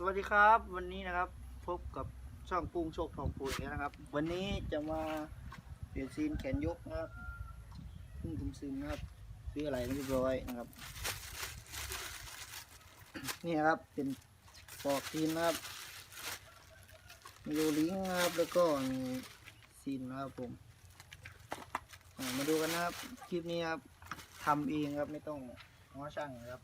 สวัสดีครับ วันนี้นะครับพบกับช่องปุ้งโชคทองปูอีกแล้นะครับ วันนี้จะมาเปลี่ยนซีนแขนยกนะครับพึ่งคุมซึมนะครับซื้ออะไรเรียบร้อยนะครับ นี่นะครับเป็นปอกซีนนะครับมีโยลิงนะครับแล้วก็มีซีนนะครับผมมาดูกันนะครับคลิปนี้ครับทำเองครับไม่ต้องง้อช่างนะครับ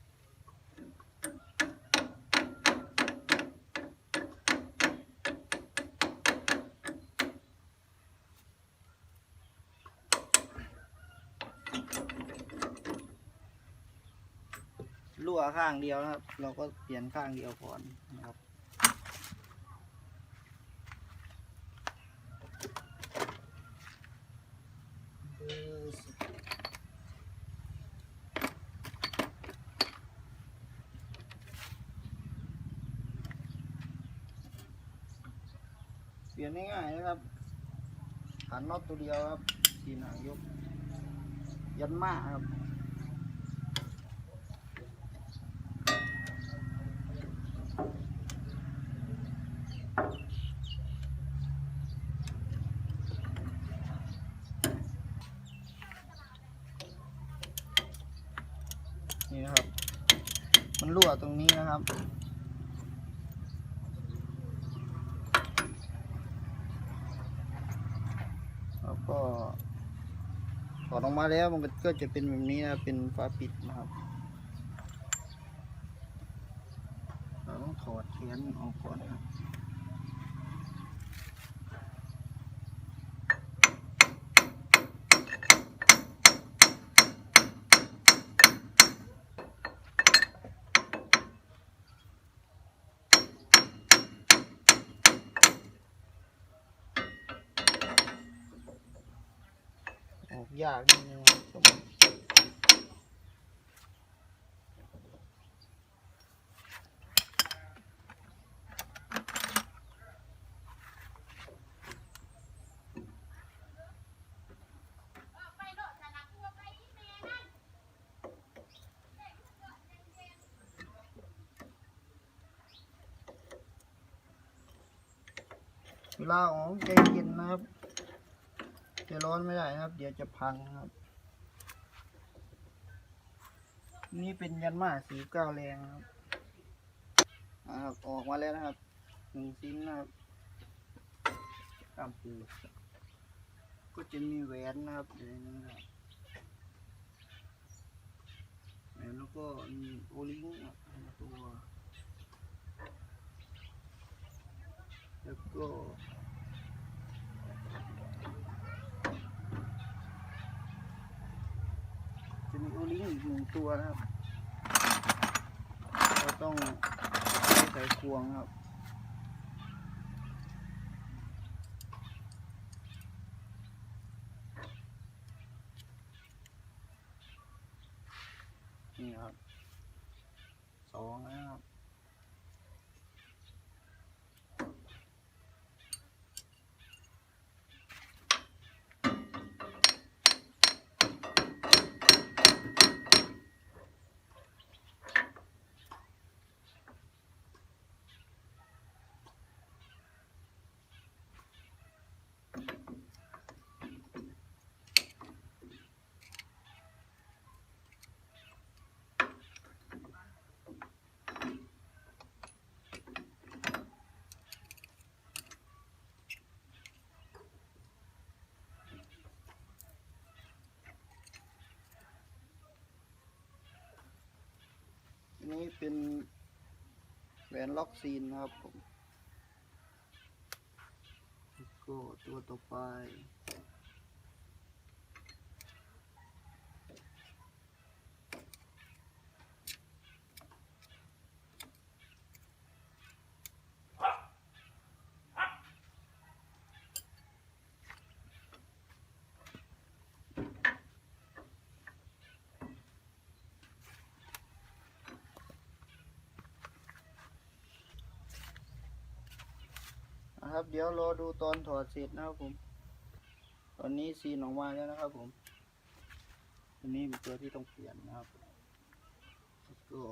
รั่วข้างเดียวนะครับ เราก็เปลี่ยนข้างเดียวก่อนนะครับเปลี่ยนง่ายๆนะครับหันน็อตตัวเดียวครับทีหนังยกยันมากครับ นี่นะครับ มันรั่วตรงนี้นะครับ แล้วก็ถอดออกมาแล้วมันก็จะเป็นแบบนี้นะเป็นฝาปิดนะครับเราต้องถอดแขนออกก่อนนะครับ ยากนิดนึงเวลาออกใจเย็นนะครับ จะร้อนไม่ได้นะครับ เดี๋ยวจะพังครับ นี่เป็นยันมาสีเก้าแรงครับอ่าครับออกมาแล้วนะครับหนึ่งชิ้นนะครับตามปูก็จะมีแหวนนะครับอยู่ในนี้นะครับแหวนแล้วก็มีโอลิงนะครับหนึ่งตัวแล้วก็ จะมีโอลิงอีกหนึ่งตัวนะครับเราต้องใช้สายควงครับนี่ครับสองนะครับ เป็นแหวนล็อกซีนนะครับผมก็ตัวต่อไป เดี๋ยวรอดูตอนถอดเสร็จนะครับผม ตอนนี้ซีนออกมาแล้วนะครับผมอันนี้เป็นตัวที่ต้องเปลี่ยนนะครับแล้วก็